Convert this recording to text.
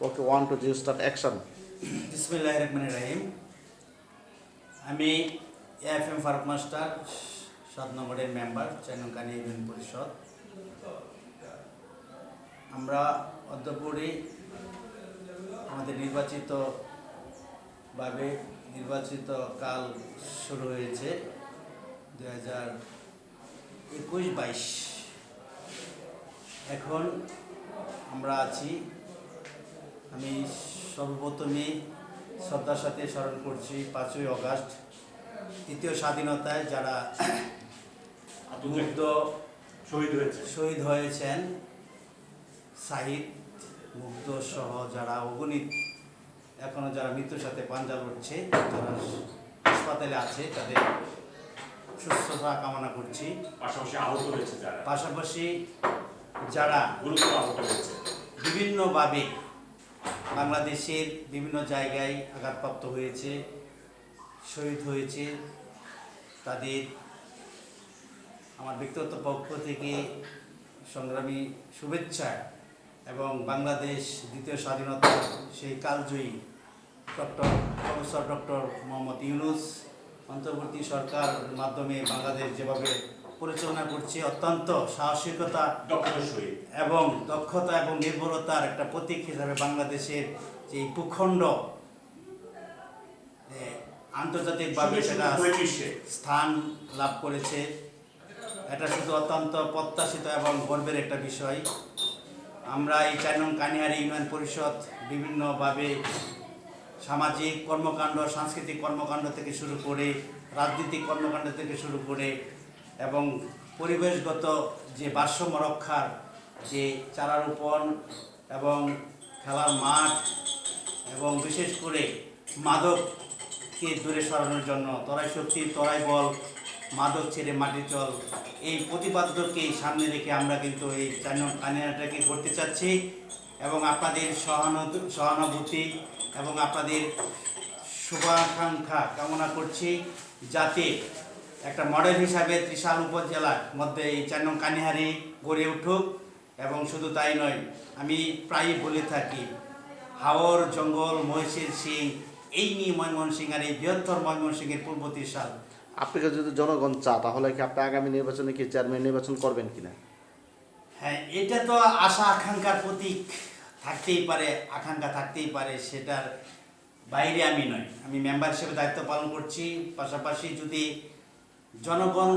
Okay, one, two, three, start action. বিসমিল্লাহ রাহিম আমি এফ এম ফারুক মাস্টার সাত নম্বরের মেম্বার চাইনকানি ইউনিয়ন পরিষদ। আমরা অদ্যপরে আমাদের নির্বাচিত ভাবে নির্বাচিত কাল শুরু হয়েছে দু হাজার একুশ বাইশ। এখন আমরা আছি আমি সর্বপ্রথমে শ্রদ্ধার সাথে স্মরণ করছি পাঁচই অগাস্ট তৃতীয় স্বাধীনতায় যারা মুগ্ধ শহীদ হয়েছে। শহীদ হয়েছেন সাহিদ মুগ্ধ সহ যারা অগণিত এখনও যারা মৃত্যুর সাথে পাঞ্জা লড়ছে যারা হাসপাতালে আছে তাদের সুস্থতা কামনা করছি। পাশাপাশি আহত হয়েছে যারা। পাশাপাশি যারা গুরুতর আহত হয়েছে। বিভিন্নভাবে বাংলাদেশের বিভিন্ন জায়গায় আঘাতপ্রাপ্ত হয়েছে, শহীদ হয়েছে। তাদের আমার ব্যক্তিগত পক্ষ থেকে সংগ্রামী শুভেচ্ছা এবং বাংলাদেশ দ্বিতীয় স্বাধীনতা, সেই কালজয়ী doctor, professor doctor Muhammad Yunus, অন্তর্বর্তী সরকার মাধ্যমে বাংলাদেশ যেভাবে পরিচালনা করছে অত্যন্ত সাহসিকতা এবং দক্ষতা এবং নির্ভরতার একটা প্রতীক হিসাবে বাংলাদেশের যে ভূখণ্ড আন্তর্জাতিকভাবে সেটা স্থান লাভ করেছে। এটা শুধু অত্যন্ত প্রত্যাশিত এবং গর্বের একটা বিষয়। আমরা এই চার নং কানিহারি ইউনিয়ন পরিষদ বিভিন্নভাবে সামাজিক কর্মকাণ্ড সাংস্কৃতিক কর্মকাণ্ড থেকে শুরু করে রাজনৈতিক কর্মকাণ্ড থেকে শুরু করে এবং পরিবেশগত যে ভারসাম্য রক্ষার যে চারা রোপণ এবং খেলার মাঠ এবং বিশেষ করে মাদককে দূরে সরানোর জন্য তরাই শক্তি, তরাই বল, মাদক ছেড়ে মাটি চল এই প্রতিপাদ্যকে সামনে রেখে আমরা কিন্তু এই চার নং কানিয়াটাকে করতে চাচ্ছি এবং আপনাদের সহানু- সহানুভূতি এবং আপনাদের শুভাকাঙ্ক্ষা কামনা করছি যাতে একটা মডেল হিসাবে ত্রিশাল উপজেলার মধ্যে এই চার নং কানিহারি গড়ে উঠুক এবং শুধু তাই নয় আমি প্রায়ই বলে থাকি হাওর জঙ্গল মহিষের সিং এই নিয়ে ময়মনসিংহ আর এই বৃহত্তর ময়মনসিংহের পূর্ব ত্রিশাল। আপনাকে যদি জনগণ চা তাহলে কি আপনি আগামী নির্বাচনে কি চেয়ারম্যান নির্বাচন করবেন কিনা? হ্যাঁ এটা তো আশা আকাঙ্ক্ষার প্রতীক থাকতেই পারে আকাঙ্ক্ষা থাকতেই পারে সেটার বাইরে আমি নয় আমি মেম্বার হিসেবে দায়িত্ব পালন করছি। পাশাপাশি যদি জনগণ